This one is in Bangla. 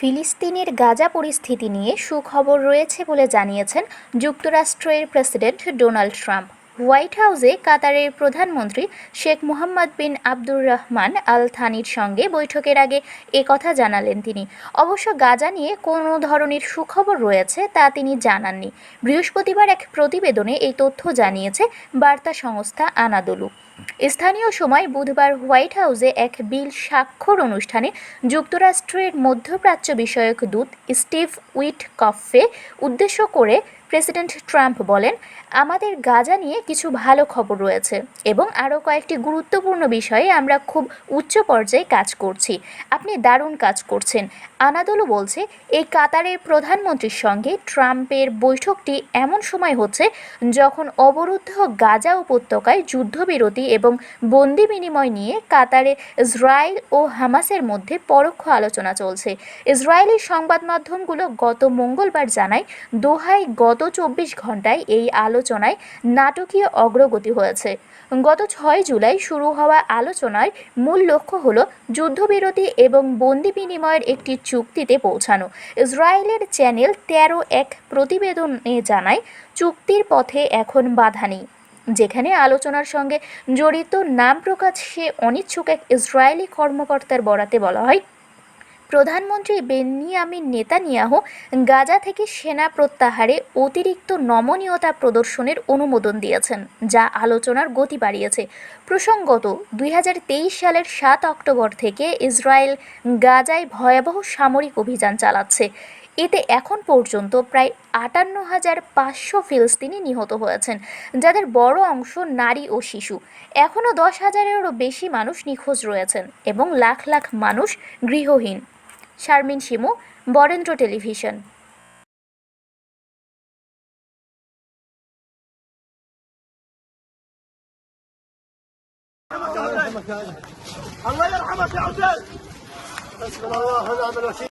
ফিলিস্তিনের গাজা পরিস্থিতি নিয়ে সুখবর রয়েছে বলে জানিয়েছেন যুক্তরাষ্ট্রের প্রেসিডেন্ট ডোনাল্ড ট্রাম্প। হোয়াইট হাউসে কাতারের প্রধানমন্ত্রী শেখ মোহাম্মদ বিন আব্দুর রহমান আল থানির সঙ্গে বৈঠকের আগে একথা জানালেন তিনি। অবশ্য গাজা নিয়ে কোনো ধরনের সুখবর রয়েছে তা তিনি জানাননি। বৃহস্পতিবার এক প্রতিবেদনে এই তথ্য জানিয়েছে বার্তা সংস্থা আনাদলু। স্থানীয় সময় বুধবার হোয়াইট হাউসে এক বিল স্বাক্ষর অনুষ্ঠানে যুক্তরাষ্ট্রের মধ্যপ্রাচ্য বিষয়ক দূত স্টিভ উইট কফে উদ্দেশ্য করে প্রেসিডেন্ট ট্রাম্প বলেন, আমাদের গাজা নিয়ে কিছু ভালো খবর রয়েছে এবং আরও কয়েকটি গুরুত্বপূর্ণ বিষয়ে আমরা খুব উচ্চ পর্যায়ে কাজ করছি। আপনি দারুণ কাজ করছেন। আনাদোলু বলছে, এই কাতারের প্রধানমন্ত্রীর সঙ্গে ট্রাম্পের বৈঠকটি এমন সময় হচ্ছে যখন অবরুদ্ধ গাজা উপত্যকায় যুদ্ধবিরতি এবং বন্দি বিনিময় নিয়ে কাতারে ইসরায়েল ও হামাসের মধ্যে পরোক্ষ আলোচনা চলছে। ইসরায়েলি সংবাদ মাধ্যমগুলো গত মঙ্গলবার জানায়, দোহায় গত চব্বিশ ঘন্টায় এই আলোচনায় নাটকীয় অগ্রগতি হয়েছে। গত ছয় জুলাই শুরু হওয়া আলোচনায় মূল লক্ষ্য হল যুদ্ধবিরতি এবং বন্দি বিনিময়ের একটি চুক্তিতে পৌঁছানো। ইসরায়েলের চ্যানেল তেরো এক প্রতিবেদনে জানায়, চুক্তির পথে এখন বাধা নেই। যেখানে আলোচনার সঙ্গে জড়িত নাম প্রকাশে অনিচ্ছুক এক ইসরায়েলি কর্মকর্তার বরাতে বলা হয় প্রধানমন্ত্রী বেনিয়ামিন নেতানিয়াহু গাজা থেকে সেনা প্রত্যাহারে অতিরিক্ত নমনীয়তা প্রদর্শনের অনুমোদন দিয়েছেন, যা আলোচনার গতি বাড়িয়েছে। প্রসঙ্গত, দুই হাজার তেইশ সালের সাত অক্টোবর থেকে ইসরায়েল গাজায় ভয়াবহ সামরিক অভিযান চালাচ্ছে। এতে এখন পর্যন্ত প্রায় আটান্ন হাজার পাঁচশো ফিলিস্তিনি নিহত হয়েছেন, যাদের বড় অংশ নারী ও শিশু। এখনও দশ হাজারেরও বেশি মানুষ নিখোঁজ রয়েছেন এবং লাখ লাখ মানুষ গৃহহীন। শারমিন শিমু বরেন্দ্র টেলিভিশন الله يرحمك يا حسين بسم الله ونعم الوكيل